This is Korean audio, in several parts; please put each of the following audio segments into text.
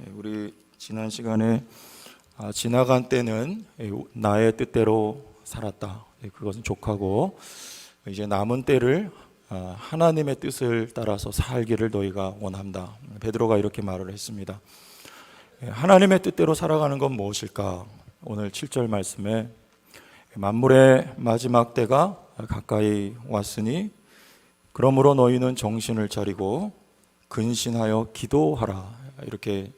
예, 우리 지난 시간에 아, 지나간 때는 예, 나의 뜻대로 살았다. 예, 그것은 족하고 이제 남은 때를 아, 하나님의 뜻을 따라서 살기를 너희가 원한다. 베드로가 이렇게 말을 했습니다. 예, 하나님의 뜻대로 살아가는 건 무엇일까? 오늘 7절 말씀에 만물의 마지막 때가 가까이 왔으니 그러므로 너희는 정신을 차리고 근신하여 기도하라 이렇게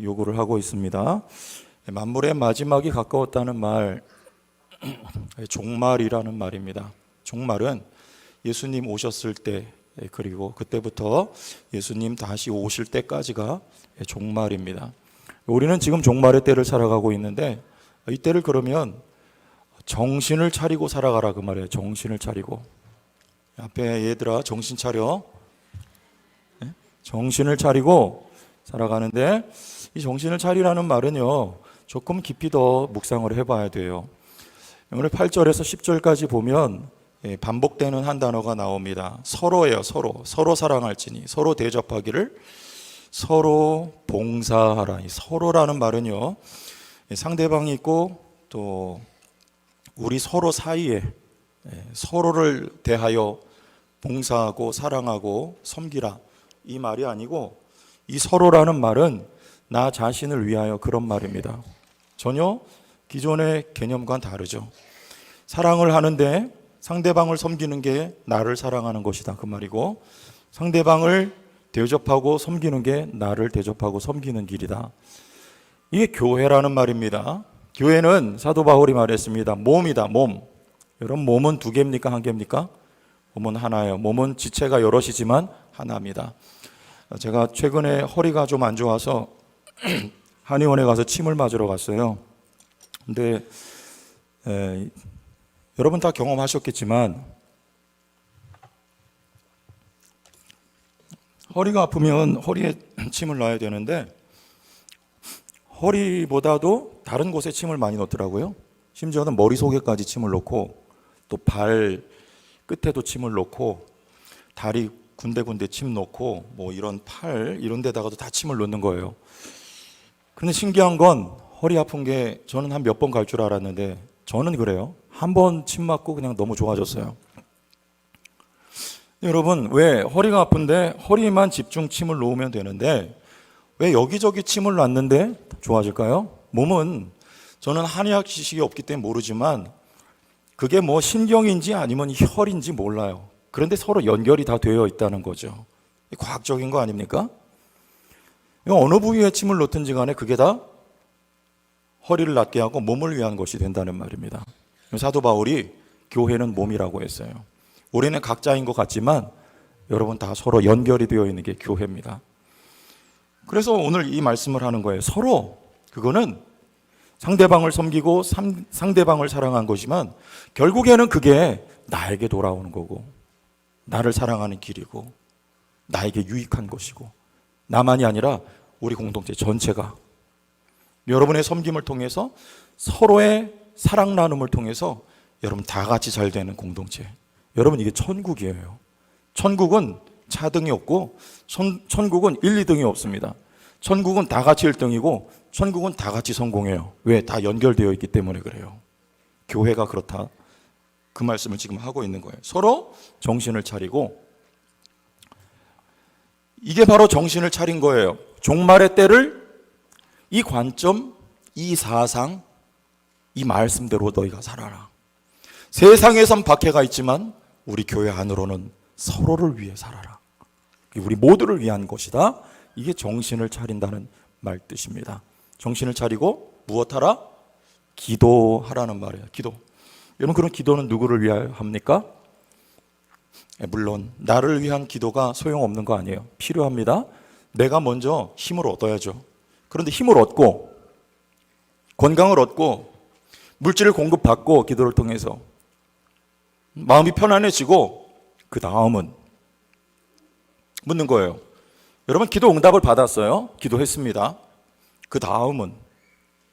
요구를 하고 있습니다. 만물의 마지막이 가까웠다는 말 종말이라는 말입니다. 종말은 예수님 오셨을 때 그리고 그때부터 예수님 다시 오실 때까지가 종말입니다. 우리는 지금 종말의 때를 살아가고 있는데 이 때를 그러면 정신을 차리고 살아가라 그 말이에요. 정신을 차리고 앞에 얘들아 정신 차려. 네? 정신을 차리고 살아가는데 이 정신을 차리라는 말은요. 조금 깊이 더 묵상을 해봐야 돼요. 오늘 8절에서 10절까지 보면 예, 반복되는 한 단어가 나옵니다. 서로예요, 서로. 서로 사랑할지니, 서로 대접하기를, 서로 봉사하라. 이 서로라는 말은요, 예, 상대방이 있고 또 우리 서로 사이에 예, 서로를 대하여 봉사하고 사랑하고 섬기라. 이 말이 아니고 이 서로라는 말은 나 자신을 위하여 그런 말입니다. 전혀 기존의 개념과는 다르죠. 사랑을 하는데 상대방을 섬기는 게 나를 사랑하는 것이다. 그 말이고 상대방을 대접하고 섬기는 게 나를 대접하고 섬기는 길이다. 이게 교회라는 말입니다. 교회는 사도 바울이 말했습니다. 몸이다, 몸. 여러분, 몸은 두 개입니까? 한 개입니까? 몸은 하나예요. 몸은 지체가 여럿이지만 하나입니다. 제가 최근에 허리가 좀 안 좋아서 한의원에 가서 침을 맞으러 갔어요. 근데 에, 여러분 다 경험하셨겠지만 허리가 아프면 허리에 침을 놔야 되는데 허리보다도 다른 곳에 침을 많이 넣더라고요. 심지어는 머릿속에까지 침을 넣고 또 발 끝에도 침을 넣고 다리 군데군데 침 넣고 뭐 이런 팔 이런 데다가도 다 침을 넣는 거예요. 근데 신기한 건 허리 아픈 게 저는 한 몇 번 갈 줄 알았는데 저는 그래요. 한 번 침 맞고 그냥 너무 좋아졌어요. 여러분 왜 허리가 아픈데 허리만 집중 침을 놓으면 되는데 왜 여기저기 침을 놨는데 좋아질까요? 몸은 저는 한의학 지식이 없기 때문에 모르지만 그게 뭐 신경인지 아니면 혈인지 몰라요. 그런데 서로 연결이 다 되어 있다는 거죠. 과학적인 거 아닙니까? 어느 부위에 침을 놓든지 간에 그게 다 허리를 낫게 하고 몸을 위한 것이 된다는 말입니다. 사도 바울이 교회는 몸이라고 했어요. 우리는 각자인 것 같지만 여러분 다 서로 연결이 되어 있는 게 교회입니다. 그래서 오늘 이 말씀을 하는 거예요. 서로 그거는 상대방을 섬기고 상대방을 사랑한 것이지만 결국에는 그게 나에게 돌아오는 거고 나를 사랑하는 길이고 나에게 유익한 것이고 나만이 아니라 우리 공동체 전체가 여러분의 섬김을 통해서 서로의 사랑 나눔을 통해서 여러분 다 같이 잘 되는 공동체. 여러분 이게 천국이에요. 천국은 차등이 없고 천, 천국은 1, 2등이 없습니다. 천국은 다 같이 1등이고 천국은 다 같이 성공해요. 왜? 다 연결되어 있기 때문에 그래요. 교회가 그렇다. 그 말씀을 지금 하고 있는 거예요. 서로 정신을 차리고 이게 바로 정신을 차린 거예요. 종말의 때를 이 관점, 이 사상, 이 말씀대로 너희가 살아라. 세상에선 박해가 있지만 우리 교회 안으로는 서로를 위해 살아라. 우리 모두를 위한 것이다. 이게 정신을 차린다는 말 뜻입니다. 정신을 차리고 무엇하라? 기도하라는 말이에요. 기도. 여러분 그런 기도는 누구를 위하여 합니까? 예, 물론 나를 위한 기도가 소용없는 거 아니에요. 필요합니다. 내가 먼저 힘을 얻어야죠. 그런데 힘을 얻고 건강을 얻고 물질을 공급받고 기도를 통해서 마음이 편안해지고 그 다음은 묻는 거예요. 여러분 기도 응답을 받았어요. 기도했습니다. 그 다음은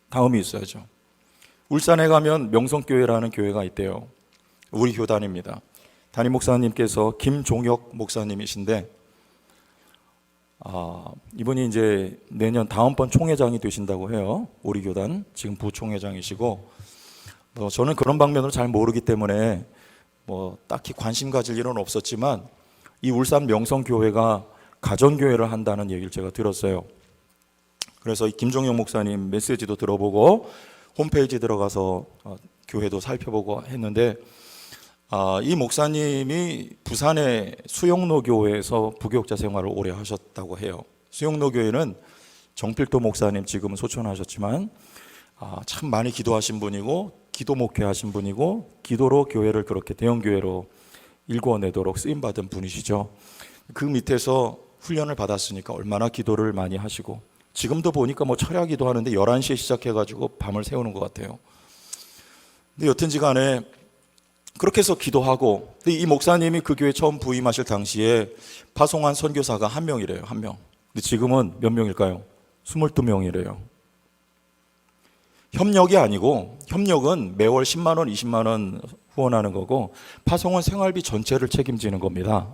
다음이 있어야죠. 울산에 가면 명성교회라는 교회가 있대요. 우리 교단입니다. 담임 목사님께서 김종혁 목사님이신데 아, 이분이 이제 내년 다음번 총회장이 되신다고 해요. 우리 교단 지금 부총회장이시고 뭐 저는 그런 방면으로 잘 모르기 때문에 뭐 딱히 관심 가질 일은 없었지만 이 울산 명성교회가 가정교회를 한다는 얘기를 제가 들었어요. 그래서 이 김종영 목사님 메시지도 들어보고 홈페이지 들어가서 어, 교회도 살펴보고 했는데 아, 이 목사님이 부산의 수영로 교회에서 부교육자 생활을 오래 하셨다고 해요. 수영로 교회는 정필도 목사님 지금은 소천하셨지만 아, 참 많이 기도하신 분이고 기도 목회하신 분이고 기도로 교회를 그렇게 대형 교회로 일궈내도록 쓰임 받은 분이시죠. 그 밑에서 훈련을 받았으니까 얼마나 기도를 많이 하시고 지금도 보니까 뭐 철야 기도 하는데 11시에 시작해 가지고 밤을 새우는 것 같아요. 근데 여튼지 간에 그렇게 해서 기도하고 이 목사님이 그 교회 처음 부임하실 당시에 파송한 선교사가 한 명이래요. 한 명. 근데 지금은 몇 명일까요? 22명이래요. 협력이 아니고 협력은 매월 10만 원, 20만 원 후원하는 거고 파송원 생활비 전체를 책임지는 겁니다.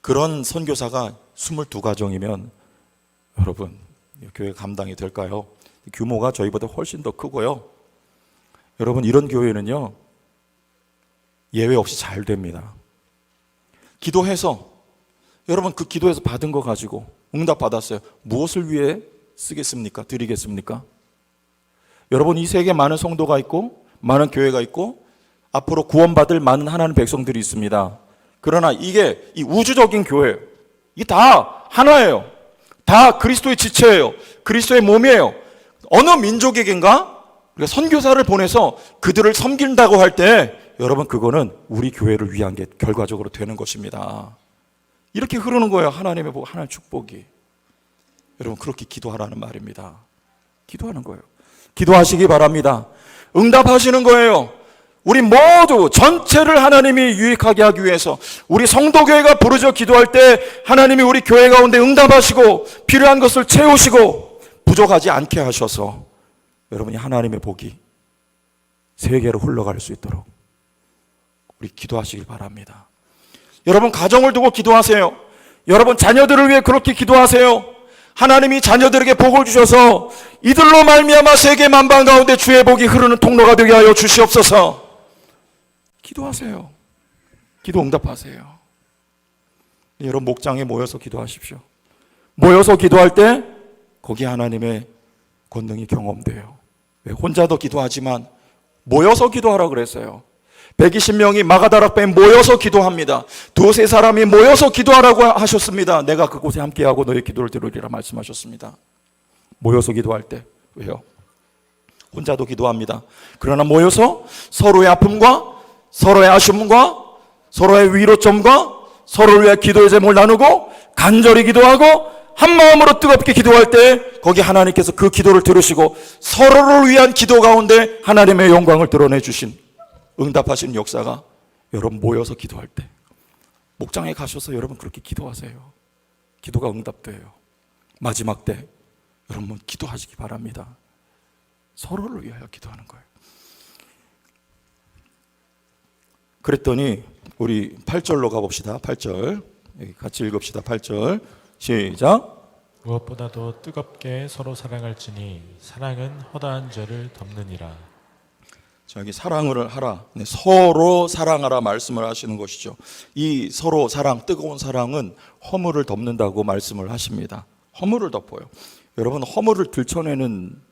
그런 선교사가 22가정이면 여러분 교회 감당이 될까요? 규모가 저희보다 훨씬 더 크고요. 여러분 이런 교회는요. 예외 없이 잘 됩니다. 기도해서 여러분 그 기도해서 받은 거 가지고 응답 받았어요. 무엇을 위해 쓰겠습니까? 드리겠습니까? 여러분 이 세계 많은 성도가 있고 많은 교회가 있고 앞으로 구원받을 많은 하나님 백성들이 있습니다. 그러나 이게 이 우주적인 교회 이게 다 하나예요. 다 그리스도의 지체예요. 그리스도의 몸이에요. 어느 민족에겐가 선교사를 보내서 그들을 섬긴다고 할 때 여러분 그거는 우리 교회를 위한 게 결과적으로 되는 것입니다. 이렇게 흐르는 거예요. 하나님의 복, 하나님의 축복이. 여러분 그렇게 기도하라는 말입니다. 기도하는 거예요. 기도하시기 바랍니다. 응답하시는 거예요. 우리 모두 전체를 하나님이 유익하게 하기 위해서 우리 성도교회가 부르짖어 기도할 때 하나님이 우리 교회 가운데 응답하시고 필요한 것을 채우시고 부족하지 않게 하셔서 여러분이 하나님의 복이 세계로 흘러갈 수 있도록 우리 기도하시길 바랍니다. 여러분 가정을 두고 기도하세요. 여러분 자녀들을 위해 그렇게 기도하세요. 하나님이 자녀들에게 복을 주셔서 이들로 말미암아 세계 만방 가운데 주의 복이 흐르는 통로가 되게 하여 주시옵소서. 기도하세요. 기도 응답하세요. 여러분 목장에 모여서 기도하십시오. 모여서 기도할 때 거기 하나님의 권능이 경험돼요. 왜 혼자도 기도하지만 모여서 기도하라 그랬어요. 120명이 마가다락배에 모여서 기도합니다. 두세 사람이 모여서 기도하라고 하셨습니다. 내가 그곳에 함께하고 너의 기도를 들으리라 말씀하셨습니다. 모여서 기도할 때 왜요? 혼자도 기도합니다. 그러나 모여서 서로의 아픔과 서로의 아쉬움과 서로의 위로점과 서로를 위해 기도의 제목을 나누고 간절히 기도하고 한 마음으로 뜨겁게 기도할 때 거기 하나님께서 그 기도를 들으시고 서로를 위한 기도 가운데 하나님의 영광을 드러내 주신 응답하신 역사가 여러분 모여서 기도할 때 목장에 가셔서 여러분 그렇게 기도하세요. 기도가 응답돼요. 마지막 때 여러분 기도하시기 바랍니다. 서로를 위하여 기도하는 거예요. 그랬더니 우리 8절로 가봅시다. 8절. 여기 같이 읽읍시다. 8절. 시작. 무엇보다도 뜨겁게 서로 사랑할지니 사랑은 허다한 죄를 덮느니라. 자, 여기 사랑을 하라. 네, 서로 사랑하라 말씀을 하시는 것이죠. 이 서로 사랑, 뜨거운 사랑은 허물을 덮는다고 말씀을 하십니다. 허물을 덮어요. 여러분, 허물을 들춰내는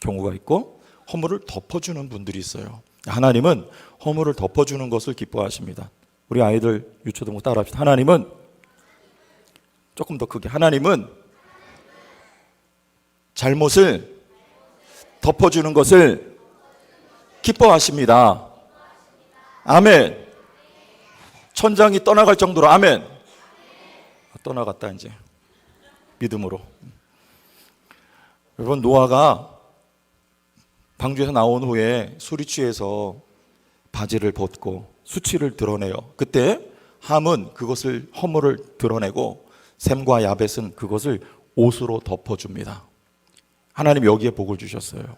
경우가 있고, 허물을 덮어주는 분들이 있어요. 하나님은 허물을 덮어주는 것을 기뻐하십니다. 우리 아이들 유초등부 따라합시다. 하나님은 조금 더 크게. 하나님은 잘못을 덮어주는 것을 기뻐하십니다. 아멘. 천장이 떠나갈 정도로 아멘. 아, 떠나갔다 이제 믿음으로. 여러분 노아가 방주에서 나온 후에 술이 취해서 바지를 벗고 수치를 드러내요. 그때 함은 그것을 허물을 드러내고 샘과 야벳은 그것을 옷으로 덮어줍니다. 하나님 여기에 복을 주셨어요.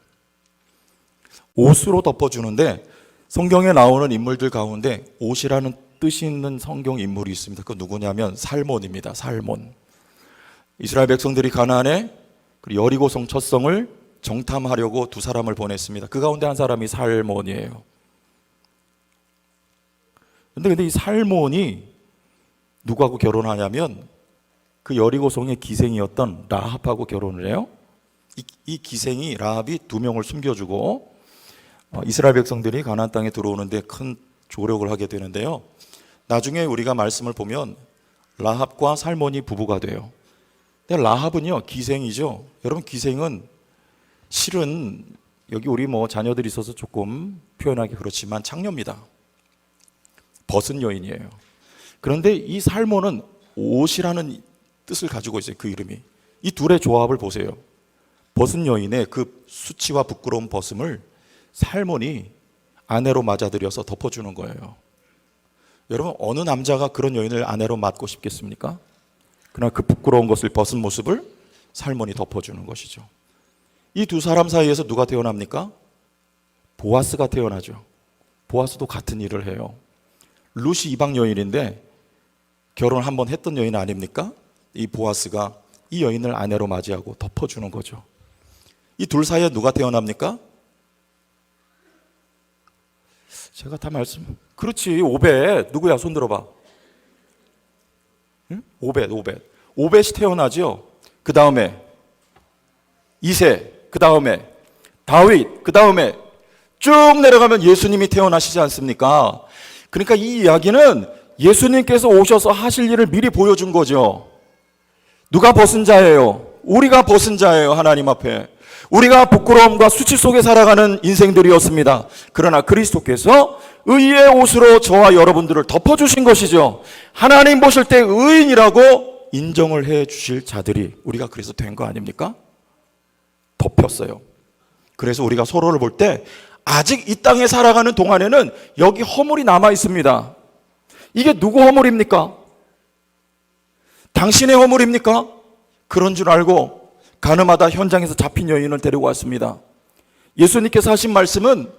옷으로 덮어주는데 성경에 나오는 인물들 가운데 옷이라는 뜻이 있는 성경 인물이 있습니다. 그 누구냐면 살몬입니다. 살몬. 이스라엘 백성들이 가나안에 그 여리고 성 첫성을 정탐하려고 두 사람을 보냈습니다. 그 가운데 한 사람이 살몬이에요. 근데 근데 이 살몬이 누구하고 결혼하냐면 그 여리고성의 기생이었던 라합하고 결혼을 해요. 이, 이 기생이 라합이 두 명을 숨겨주고 어, 이스라엘 백성들이 가나안 땅에 들어오는데 큰 조력을 하게 되는데요. 나중에 우리가 말씀을 보면 라합과 살몬이 부부가 돼요. 근데 라합은요 기생이죠. 여러분 기생은 실은 여기 우리 뭐 자녀들이 있어서 조금 표현하기 그렇지만 창녀입니다. 벗은 여인이에요. 그런데 이 살몬은 옷이라는 뜻을 가지고 있어요. 그 이름이. 이 둘의 조합을 보세요. 벗은 여인의 그 수치와 부끄러운 벗음을 살몬이 아내로 맞아들여서 덮어주는 거예요. 여러분 어느 남자가 그런 여인을 아내로 맞고 싶겠습니까? 그러나 그 부끄러운 것을 벗은 모습을 살몬이 덮어주는 것이죠. 이 두 사람 사이에서 누가 태어납니까? 보아스가 태어나죠. 보아스도 같은 일을 해요. 루시 이방 여인인데 결혼 한번 했던 여인 아닙니까? 이 보아스가 이 여인을 아내로 맞이하고 덮어주는 거죠. 이 둘 사이에 누가 태어납니까? 제가 다 말씀. 그렇지, 오벳. 누구야? 손 들어봐. 응? 오벳, 오벳. 오벳이 태어나죠. 그 다음에 이세, 그 다음에 다윗, 그 다음에 쭉 내려가면 예수님이 태어나시지 않습니까? 그러니까 이 이야기는 예수님께서 오셔서 하실 일을 미리 보여준 거죠. 누가 벗은 자예요? 우리가 벗은 자예요, 하나님 앞에. 우리가 부끄러움과 수치 속에 살아가는 인생들이었습니다. 그러나 그리스도께서 의의 옷으로 저와 여러분들을 덮어주신 것이죠. 하나님 보실 때 의인이라고 인정을 해 주실 자들이 우리가 그래서 된 거 아닙니까? 덮였어요. 그래서 우리가 서로를 볼 때 아직 이 땅에 살아가는 동안에는 여기 허물이 남아 있습니다. 이게 누구 허물입니까? 당신의 허물입니까? 그런 줄 알고 가늠하다 현장에서 잡힌 여인을 데리고 왔습니다. 예수님께서 하신 말씀은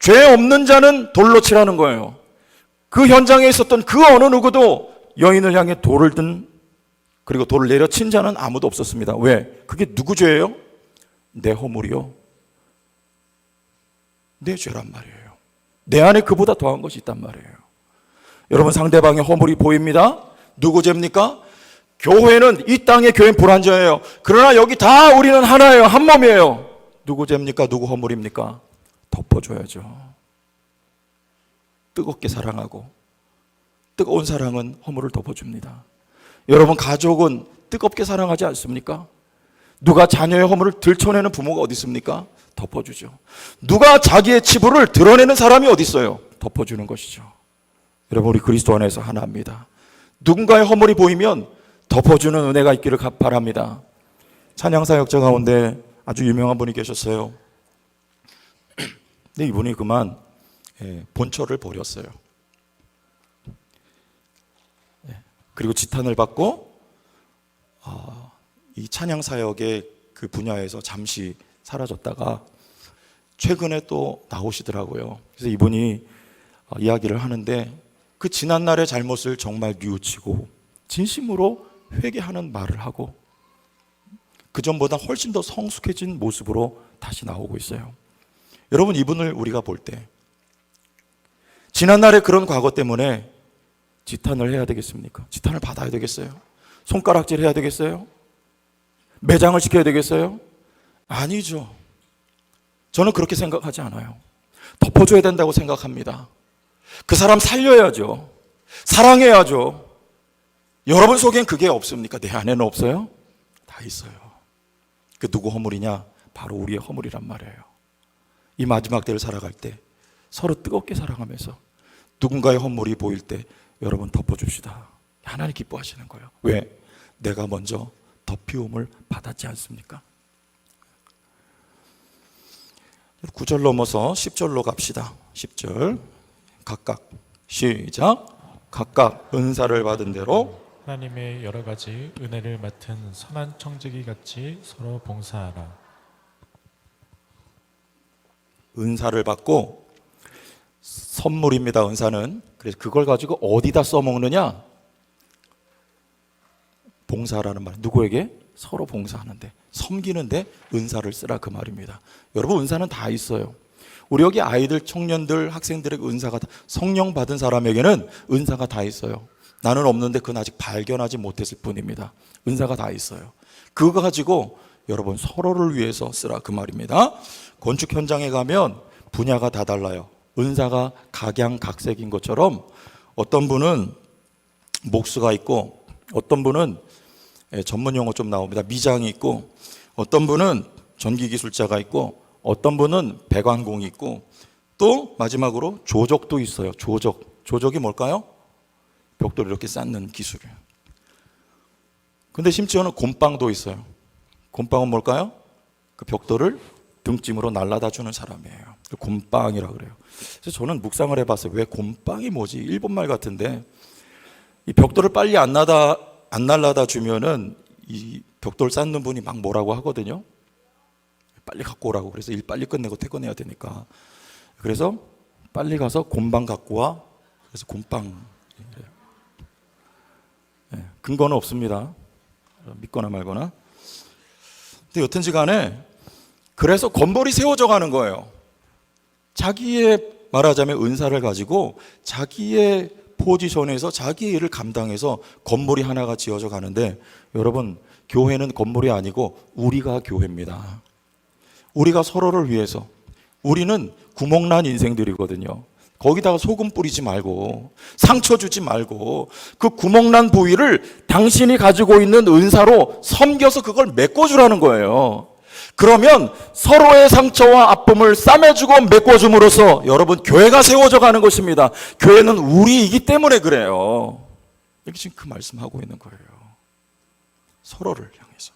죄 없는 자는 돌로 치라는 거예요. 그 현장에 있었던 그 어느 누구도 여인을 향해 돌을 든 그리고 돌을 내려친 자는 아무도 없었습니다. 왜? 그게 누구 죄예요? 내 허물이요. 내 죄란 말이에요. 내 안에 그보다 더한 것이 있단 말이에요. 여러분 상대방의 허물이 보입니다. 누구 죄입니까? 교회는 이 땅의 교회는 불완전해요. 그러나 여기 다 우리는 하나예요. 한 몸이에요. 누구 죄입니까? 누구 허물입니까? 덮어줘야죠. 뜨겁게 사랑하고 뜨거운 사랑은 허물을 덮어줍니다. 여러분 가족은 뜨겁게 사랑하지 않습니까? 누가 자녀의 허물을 들춰내는 부모가 어디 있습니까? 덮어주죠. 누가 자기의 치부를 드러내는 사람이 어디 있어요? 덮어주는 것이죠. 여러분 우리 그리스도 안에서 하나입니다. 누군가의 허물이 보이면 덮어주는 은혜가 있기를 바랍니다. 찬양 사 역자 가운데 아주 유명한 분이 계셨어요. 근데 이분이 그만 예, 본처를 버렸어요. 예, 그리고 지탄을 받고 아, 이 찬양 사역의 그 분야에서 잠시 사라졌다가 최근에 또 나오시더라고요. 그래서 이분이 어, 이야기를 하는데 그 지난 날의 잘못을 정말 뉘우치고 진심으로 회개하는 말을 하고 그 전보다 훨씬 더 성숙해진 모습으로 다시 나오고 있어요. 여러분 이분을 우리가 볼 때 지난 날의 그런 과거 때문에 지탄을 해야 되겠습니까? 지탄을 받아야 되겠어요? 손가락질 해야 되겠어요? 매장을 시켜야 되겠어요? 아니죠. 저는 그렇게 생각하지 않아요. 덮어줘야 된다고 생각합니다. 그 사람 살려야죠. 사랑해야죠. 여러분 속엔 그게 없습니까? 내 안에는 없어요? 다 있어요. 그 누구 허물이냐? 바로 우리의 허물이란 말이에요. 이 마지막 때를 살아갈 때 서로 뜨겁게 사랑하면서 누군가의 허물이 보일 때 여러분 덮어줍시다. 하나님 기뻐하시는 거예요. 왜? 내가 먼저 덮이움을 받았지 않습니까? 9절 넘어서 10절로 갑시다. 10절. 각각 시작. 각각 은사를 받은 대로 하나님의 여러 가지 은혜를 맡은 선한 청지기 같이 서로 봉사하라. 은사를 받고 선물입니다. 은사는. 그래서 그걸 가지고 어디다 써먹느냐? 봉사라는 말. 누구에게? 서로 봉사하는데, 섬기는데 은사를 쓰라 그 말입니다. 여러분 은사는 다 있어요. 우리 여기 아이들, 청년들, 학생들에게 은사가 다, 성령 받은 사람에게는 은사가 다 있어요. 나는 없는데 그건 아직 발견하지 못했을 뿐입니다. 은사가 다 있어요. 그거 가지고 여러분 서로를 위해서 쓰라 그 말입니다. 건축 현장에 가면 분야가 다 달라요. 은사가 각양각색인 것처럼 어떤 분은 목수가 있고 어떤 분은 예, 전문 용어 좀 나옵니다. 미장이 있고 어떤 분은 전기 기술자가 있고 어떤 분은 배관공이 있고 또 마지막으로 조적도 있어요. 조적. 조적이 뭘까요? 벽돌 이렇게 쌓는 기술이에요. 근데 심지어는 곰빵도 있어요. 곰빵은 뭘까요? 그 벽돌을 등짐으로 날라다 주는 사람이에요. 그 곰빵이라 그래요. 그래서 저는 묵상을 해봤어요. 왜 곰빵이 뭐지? 일본말 같은데 이 벽돌을 빨리 안 나다 안 날라다 주면은 이 벽돌 쌓는 분이 막 뭐라고 하거든요. 빨리 갖고 오라고. 그래서 일 빨리 끝내고 퇴근해야 되니까. 그래서 빨리 가서 곰빵 갖고 와. 그래서 곰빵. 예, 근거는 없습니다. 믿거나 말거나. 근데 여튼지 간에 그래서 건물이 세워져 가는 거예요. 자기의 말하자면 은사를 가지고 자기의 포지션에서 자기의 일을 감당해서 건물이 하나가 지어져 가는데 여러분 교회는 건물이 아니고 우리가 교회입니다. 우리가 서로를 위해서 우리는 구멍난 인생들이거든요. 거기다가 소금 뿌리지 말고 상처 주지 말고 그 구멍난 부위를 당신이 가지고 있는 은사로 섬겨서 그걸 메꿔주라는 거예요. 그러면 서로의 상처와 아픔을 싸매주고 메꿔줌으로써 여러분 교회가 세워져 가는 것입니다. 교회는 우리이기 때문에 그래요. 이렇게 지금 그 말씀하고 있는 거예요. 서로를 향해서.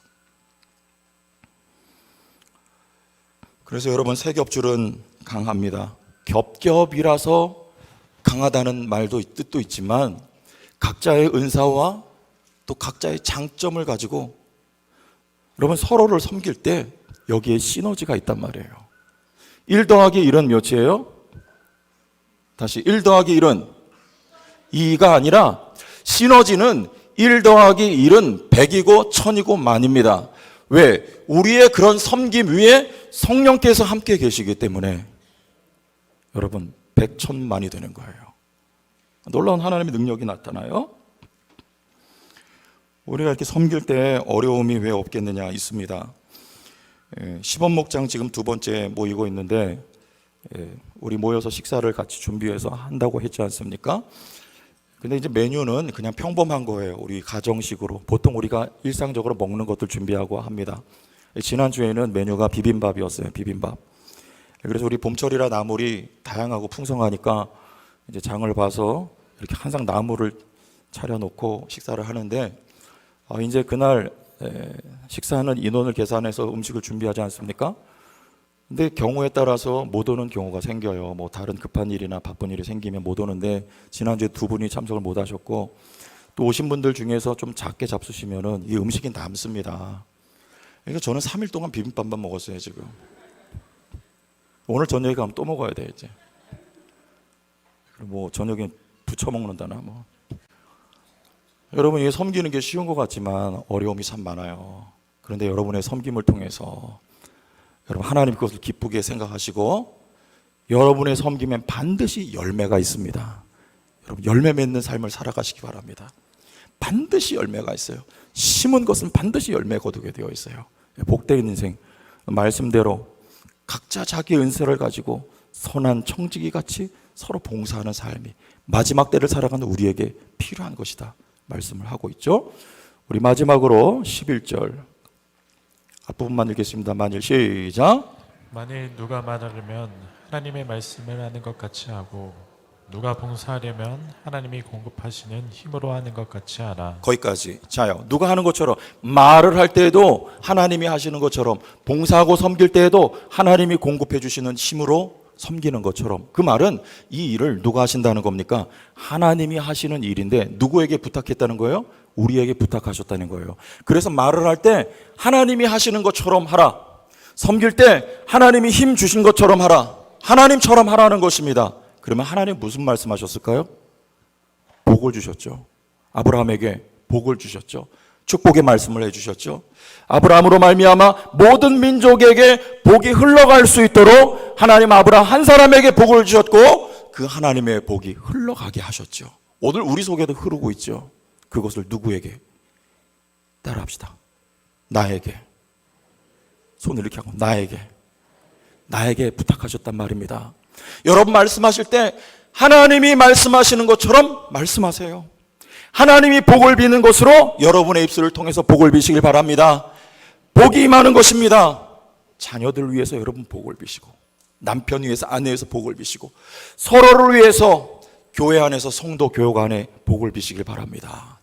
그래서 여러분 세 겹줄은 강합니다. 겹겹이라서 강하다는 말도 뜻도 있지만 각자의 은사와 또 각자의 장점을 가지고 여러분 서로를 섬길 때 여기에 시너지가 있단 말이에요. 1 더하기 1은 몇이에요? 다시 1 더하기 1은 2가 아니라 시너지는 1 더하기 1은 100이고 1000이고 만입니다. 왜? 우리의 그런 섬김 위에 성령께서 함께 계시기 때문에 여러분 100, 1000만이 되는 거예요. 놀라운 하나님의 능력이 나타나요. 우리가 이렇게 섬길 때 어려움이 왜 없겠느냐 있습니다. 예, 시범 목장 지금 두 번째 모이고 있는데 예, 우리 모여서 식사를 같이 준비해서 한다고 했지 않습니까? 근데 이제 메뉴는 그냥 평범한 거예요. 우리 가정식으로 보통 우리가 일상적으로 먹는 것들 준비하고 합니다. 예, 지난 주에는 메뉴가 비빔밥이었어요. 비빔밥. 그래서 우리 봄철이라 나물이 다양하고 풍성하니까 이제 장을 봐서 이렇게 항상 나물을 차려놓고 식사를 하는데 어, 이제 그날 에, 식사하는 인원을 계산해서 음식을 준비하지 않습니까? 근데 경우에 따라서 못 오는 경우가 생겨요. 뭐 다른 급한 일이나 바쁜 일이 생기면 못 오는데 지난주에 두 분이 참석을 못 하셨고 또 오신 분들 중에서 좀 작게 잡수시면은 이 음식이 남습니다. 그러니까 저는 3일 동안 비빔밥만 먹었어요, 지금. 오늘 저녁에 가면 또 먹어야 돼, 이제. 뭐 저녁에 부쳐 먹는다나 뭐. 여러분 이게 섬기는 게 쉬운 것 같지만 어려움이 참 많아요. 그런데 여러분의 섬김을 통해서 여러분 하나님 그것을 기쁘게 생각하시고 여러분의 섬김엔 반드시 열매가 있습니다. 여러분 열매 맺는 삶을 살아가시기 바랍니다. 반드시 열매가 있어요. 심은 것은 반드시 열매 거두게 되어 있어요. 복된 인생 말씀대로 각자 자기 은사를 가지고 선한 청지기 같이 서로 봉사하는 삶이 마지막 때를 살아가는 우리에게 필요한 것이다. 말씀을 하고 있죠. 우리 마지막으로 11절 앞부분만 읽겠습니다. 만일 시작. 만일 누가 말하려면 하나님의 말씀을 하는 것 같이 하고 누가 봉사하려면 하나님이 공급하시는 힘으로 하는 것 같이 하라. 거기까지. 자요. 누가 하는 것처럼 말을 할 때에도 하나님이 하시는 것처럼 봉사하고 섬길 때에도 하나님이 공급해 주시는 힘으로 섬기는 것처럼 그 말은 이 일을 누가 하신다는 겁니까? 하나님이 하시는 일인데 누구에게 부탁했다는 거예요? 우리에게 부탁하셨다는 거예요. 그래서 말을 할 때 하나님이 하시는 것처럼 하라. 섬길 때 하나님이 힘 주신 것처럼 하라. 하나님처럼 하라는 것입니다. 그러면 하나님 무슨 말씀하셨을까요? 복을 주셨죠. 아브라함에게 복을 주셨죠. 축복의 말씀을 해주셨죠. 아브라함으로 말미암아 모든 민족에게 복이 흘러갈 수 있도록 하나님 아브라함 한 사람에게 복을 주셨고 그 하나님의 복이 흘러가게 하셨죠. 오늘 우리 속에도 흐르고 있죠. 그것을 누구에게 따라합시다. 나에게 손을 이렇게 하고 나에게 나에게 부탁하셨단 말입니다. 여러분 말씀하실 때 하나님이 말씀하시는 것처럼 말씀하세요. 하나님이 복을 비는 것으로 여러분의 입술을 통해서 복을 비시길 바랍니다. 복이 임하는 것입니다. 자녀들 위해서 여러분 복을 비시고 남편 위해서 아내 위해서 복을 비시고 서로를 위해서 교회 안에서 성도 교육 안에 복을 비시길 바랍니다.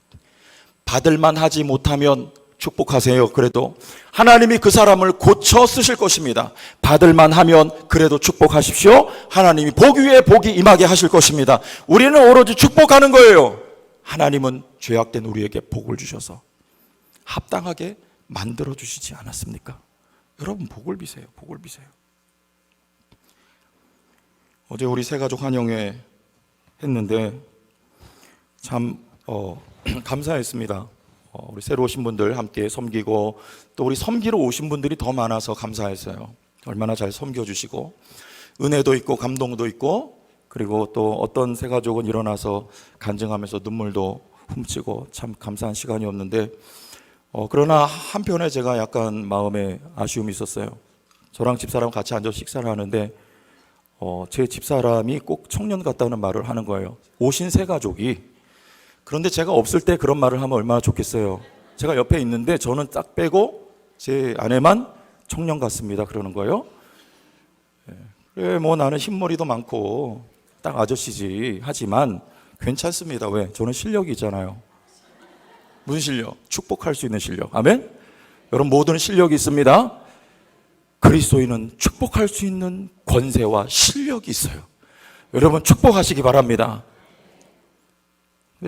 받을만 하지 못하면 축복하세요. 그래도 하나님이 그 사람을 고쳐 쓰실 것입니다. 받을만 하면 그래도 축복하십시오. 하나님이 복 위에 복이 임하게 하실 것입니다. 우리는 오로지 축복하는 거예요. 하나님은 죄악된 우리에게 복을 주셔서 합당하게 만들어 주시지 않았습니까? 여러분 복을 비세요. 복을 비세요. 어제 우리 세 가족 환영회 했는데 참 어, 감사했습니다. 어, 우리 새로 오신 분들 함께 섬기고 또 우리 섬기러 오신 분들이 더 많아서 감사했어요. 얼마나 잘 섬겨주시고 은혜도 있고 감동도 있고 그리고 또 어떤 새 가족은 일어나서 간증하면서 눈물도 훔치고 참 감사한 시간이었는데 어, 그러나 한편에 제가 약간 마음에 아쉬움이 있었어요. 저랑 집사람 같이 앉아서 식사를 하는데 어, 제 집사람이 꼭 청년 같다는 말을 하는 거예요. 오신 새 가족이 그런데 제가 없을 때 그런 말을 하면 얼마나 좋겠어요. 제가 옆에 있는데 저는 딱 빼고 제 아내만 청년 같습니다. 그러는 거예요. 예. 그래, 뭐 나는 흰머리도 많고 딱 아저씨지. 하지만 괜찮습니다. 왜? 저는 실력이 있잖아요. 무슨 실력? 축복할 수 있는 실력. 아멘? 여러분 모든 실력이 있습니다. 그리스도인은 축복할 수 있는 권세와 실력이 있어요. 여러분 축복하시기 바랍니다.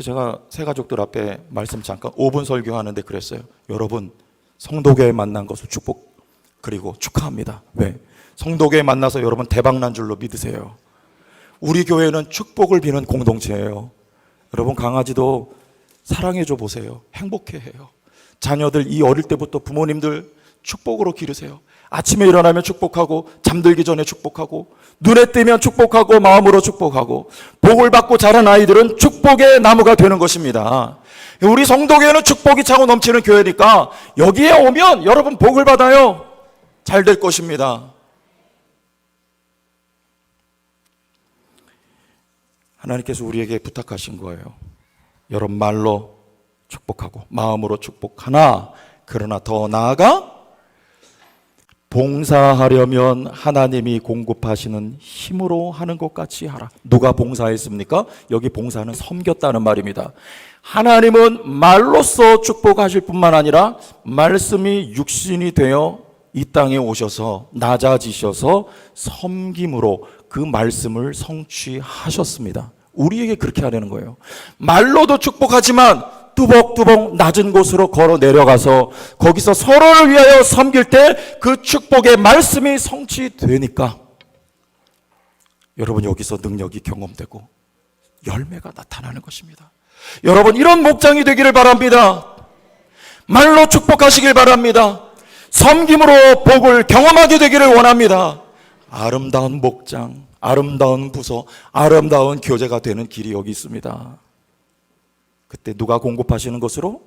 제가 새 가족들 앞에 말씀 잠깐 5분 설교하는데 그랬어요. 여러분 성도교회 만난 것을 축복 그리고 축하합니다. 왜? 성도교회 만나서 여러분 대박 난 줄로 믿으세요. 우리 교회는 축복을 비는 공동체예요. 여러분 강아지도 사랑해 줘 보세요. 행복해 해요. 자녀들 이 어릴 때부터 부모님들 축복으로 기르세요. 아침에 일어나면 축복하고 잠들기 전에 축복하고 눈에 뜨면 축복하고 마음으로 축복하고 복을 받고 자란 아이들은 축복의 나무가 되는 것입니다. 우리 성도교회는 축복이 차고 넘치는 교회니까 여기에 오면 여러분 복을 받아요. 잘 될 것입니다. 하나님께서 우리에게 부탁하신 거예요. 여러분 말로 축복하고 마음으로 축복하나 그러나 더 나아가 봉사하려면 하나님이 공급하시는 힘으로 하는 것 같이 하라. 누가 봉사했습니까? 여기 봉사는 섬겼다는 말입니다. 하나님은 말로써 축복하실 뿐만 아니라 말씀이 육신이 되어 이 땅에 오셔서 낮아지셔서 섬김으로 그 말씀을 성취하셨습니다. 우리에게 그렇게 하려는 거예요. 말로도 축복하지만 뚜벅뚜벅 낮은 곳으로 걸어 내려가서 거기서 서로를 위하여 섬길 때 그 축복의 말씀이 성취되니까 여러분 여기서 능력이 경험되고 열매가 나타나는 것입니다. 여러분 이런 목장이 되기를 바랍니다. 말로 축복하시길 바랍니다. 섬김으로 복을 경험하게 되기를 원합니다. 아름다운 목장, 아름다운 부서, 아름다운 교제가 되는 길이 여기 있습니다. 그때 누가 공급하시는 것으로?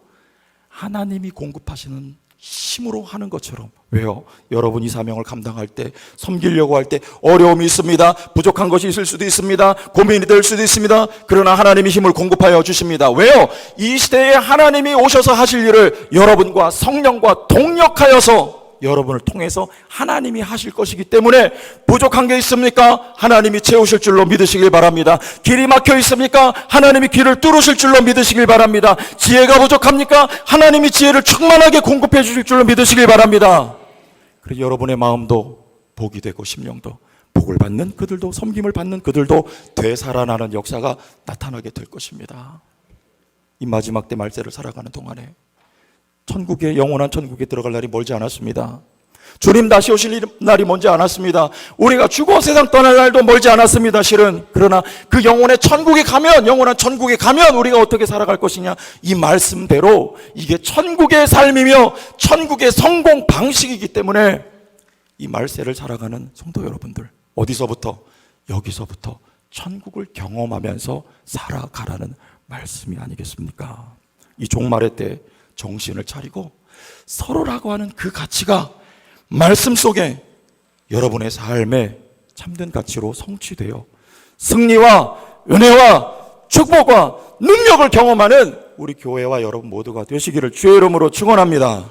하나님이 공급하시는 힘으로 하는 것처럼. 왜요? 여러분 이 사명을 감당할 때, 섬기려고 할 때 어려움이 있습니다. 부족한 것이 있을 수도 있습니다. 고민이 될 수도 있습니다. 그러나 하나님이 힘을 공급하여 주십니다. 왜요? 이 시대에 하나님이 오셔서 하실 일을 여러분과 성령과 동력하여서 여러분을 통해서 하나님이 하실 것이기 때문에 부족한 게 있습니까? 하나님이 채우실 줄로 믿으시길 바랍니다. 길이 막혀 있습니까? 하나님이 길을 뚫으실 줄로 믿으시길 바랍니다. 지혜가 부족합니까? 하나님이 지혜를 충만하게 공급해 주실 줄로 믿으시길 바랍니다. 그리고 여러분의 마음도 복이 되고 심령도 복을 받는 그들도 섬김을 받는 그들도 되살아나는 역사가 나타나게 될 것입니다. 이 마지막 때 말세를 살아가는 동안에 천국에 영원한 천국에 들어갈 날이 멀지 않았습니다. 주님 다시 오실 날이 먼지 않았습니다. 우리가 죽어 세상 떠날 날도 멀지 않았습니다. 실은 그러나 그 영혼의 천국에 가면 영원한 천국에 가면 우리가 어떻게 살아갈 것이냐 이 말씀대로 이게 천국의 삶이며 천국의 성공 방식이기 때문에 이 말세를 살아가는 성도 여러분들 어디서부터 여기서부터 천국을 경험하면서 살아가라는 말씀이 아니겠습니까? 이 종말의 때 정신을 차리고 서로라고 하는 그 가치가 말씀 속에 여러분의 삶에 참된 가치로 성취되어 승리와 은혜와 축복과 능력을 경험하는 우리 교회와 여러분 모두가 되시기를 주의 이름으로 축원합니다.